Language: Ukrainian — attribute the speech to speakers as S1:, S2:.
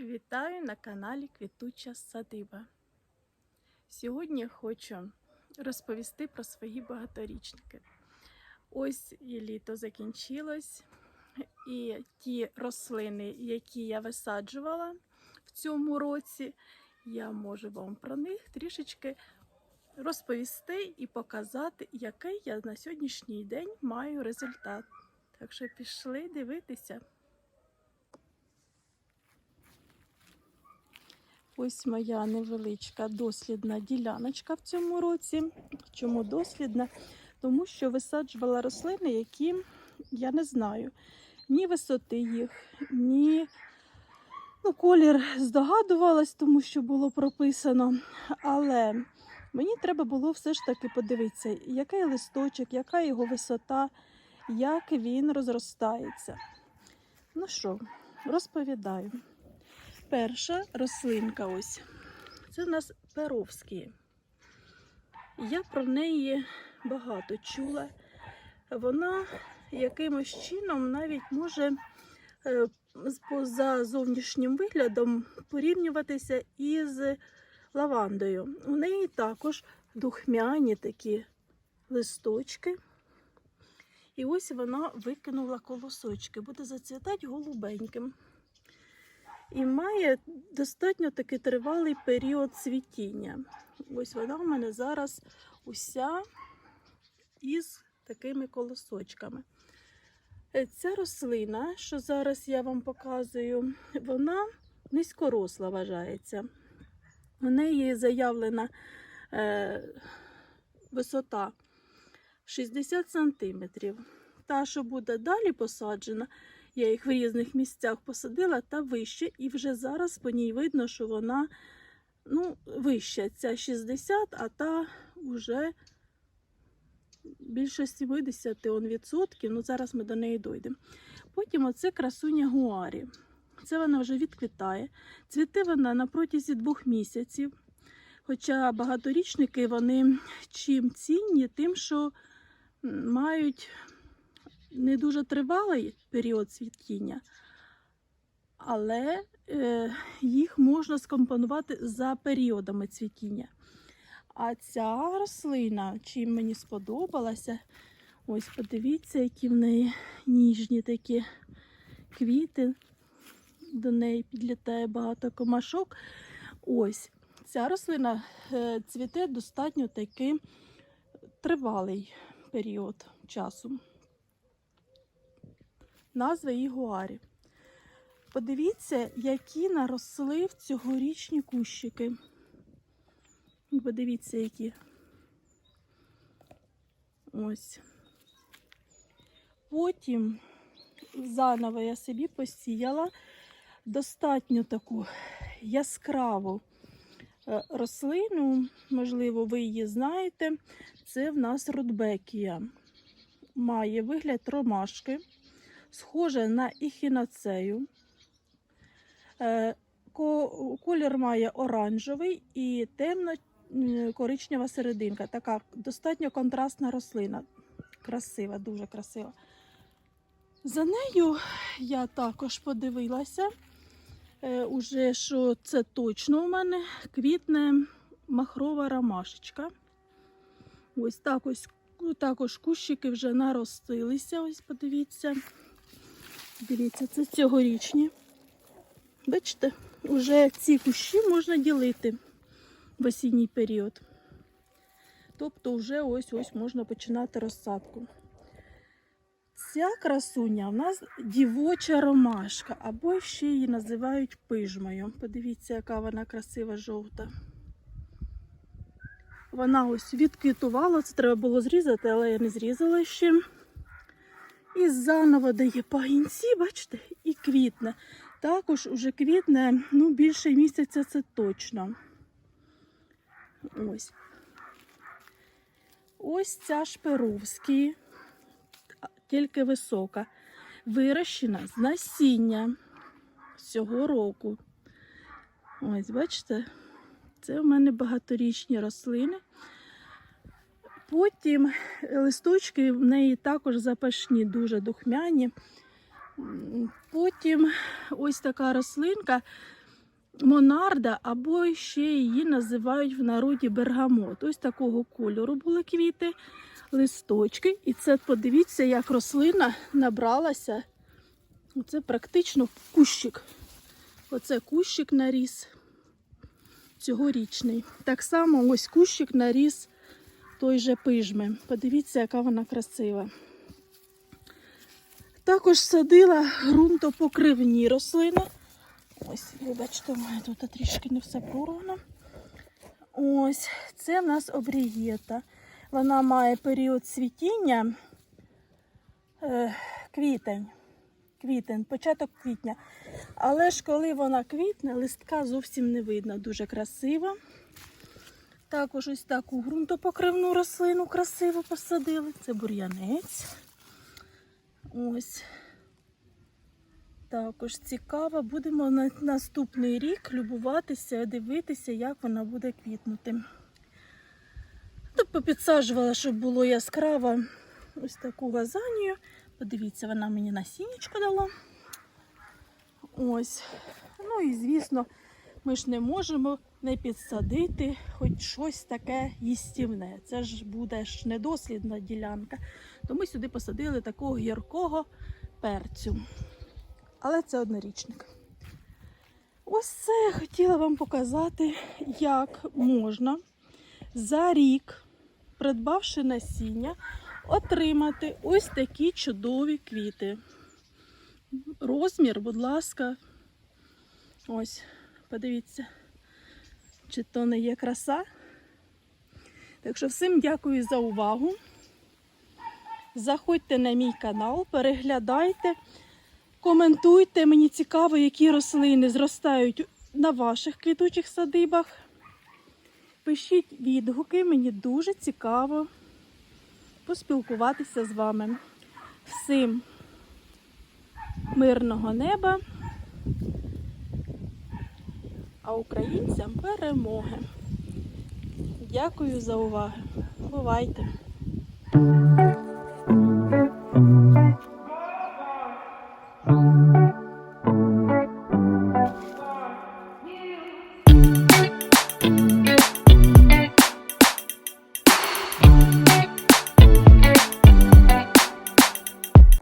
S1: Вітаю на каналі Квітуча Садиба. Сьогодні хочу розповісти про свої багаторічники. Ось і літо закінчилось, і ті рослини, які я висаджувала в цьому році, я можу вам про них трішечки розповісти і показати, який я на сьогоднішній день маю результат. Так що пішли дивитися. Ось моя невеличка дослідна діляночка в цьому році. Чому дослідна? Тому що висаджувала рослини, які я не знаю ні висоти їх, ні ну, колір здогадувалась, тому що було прописано. Але мені треба було все ж таки подивитися, який листочок, яка його висота, як він розростається. Ну що, розповідаю. Перша рослинка ось. Це у нас перовські. Я про неї багато чула. Вона якимось чином навіть може е, за зовнішнім виглядом порівнюватися із лавандою. У неї також духмяні такі листочки. І ось вона викинула колосочки, буде зацвітати голубеньким і має достатньо таки тривалий період цвітіння. Ось вона в мене зараз уся із такими колосочками. Е, Ця рослина, що зараз я вам показую, вона низькоросла вважається. У неї заявлена е, висота 60 см. Та, що буде далі посаджена, я їх в різних місцях посадила та вище, і вже зараз по ній видно, що вона ну, вища. Ця 60, а та вже більше 70 он, відсотків. Ну, зараз ми до неї дійдемо. Потім оце красуня гуарі. Це вона вже відквітає. Цвіте вона на протязі двох місяців. Хоча багаторічники вони чим цінні, тим, що мають не дуже тривалий період цвітіння, але е, їх можна скомпонувати за періодами цвітіння. А ця рослина, чим мені сподобалася, ось подивіться, які в неї ніжні такі квіти. До неї підлітає багато комашок. Ось ця рослина е, цвіте достатньо таки тривалий період часу назва її гуарі. Подивіться, які наросли в цьогорічні кущики. Подивіться, які. Ось. Потім заново я собі посіяла достатньо таку яскраву е, рослину, можливо, ви її знаєте. Це в нас рудбекія. Має вигляд ромашки схоже на ехіноцею. Е, Колір має оранжевий і темно-коричнева серединка. Така достатньо контрастна рослина. Красива, дуже красива. За нею я також подивилася, е, уже, що це точно у мене квітне махрова ромашечка. Ось так ось також кущики вже наростилися. Ось подивіться. Дивіться, це цьогорічні. Бачите, вже ці кущі можна ділити в осінній період. Тобто вже ось ось можна починати розсадку. Ця красуня у нас дівоча ромашка, або ще її називають пижмою. Подивіться, яка вона красива жовта. Вона ось відквітувала, це треба було зрізати, але я не зрізала ще. І заново дає пагінці, бачите, і квітне. Також уже квітне ну, більше місяця це точно. Ось. Ось ця шперовський, тільки висока, вирощена з насіння цього року. Ось, бачите, це в мене багаторічні рослини. Потім листочки в неї також запашні, дуже духмяні. Потім ось така рослинка монарда, або ще її називають в народі бергамот. Ось такого кольору були квіти, листочки. І це подивіться, як рослина набралася. Це практично кущик. Оце кущик наріс цьогорічний. Так само ось кущик наріс той же пижми. Подивіться, яка вона красива. Також садила ґрунтопокривні рослини. Ось, вибачте, у мене тут трішки не все прорвано. Ось, це в нас обрієта. Вона має період цвітіння е, квітень. Квітень, початок квітня. Але ж коли вона квітне, листка зовсім не видно. Дуже красива. Також ось таку ґрунтопокривну рослину красиво посадили. Це бур'янець. Ось. Також цікаво. Будемо на наступний рік любуватися, дивитися, як вона буде квітнути. Тут попідсаджувала, щоб було яскраво ось таку газанію. Подивіться, вона мені насіннячко дала. Ось. Ну і звісно, ми ж не можемо не підсадити хоч щось таке їстівне. Це ж буде ж недослідна ділянка. То ми сюди посадили такого гіркого перцю. Але це однорічник. Ось це я хотіла вам показати, як можна за рік, придбавши насіння, отримати ось такі чудові квіти. Розмір, будь ласка, ось, подивіться, чи то не є краса. Так що всім дякую за увагу. Заходьте на мій канал, переглядайте, коментуйте. Мені цікаво, які рослини зростають на ваших квітучих садибах. Пишіть відгуки, мені дуже цікаво поспілкуватися з вами. Всім мирного неба, а українцям перемоги. Дякую за увагу. Бувайте! Thank you.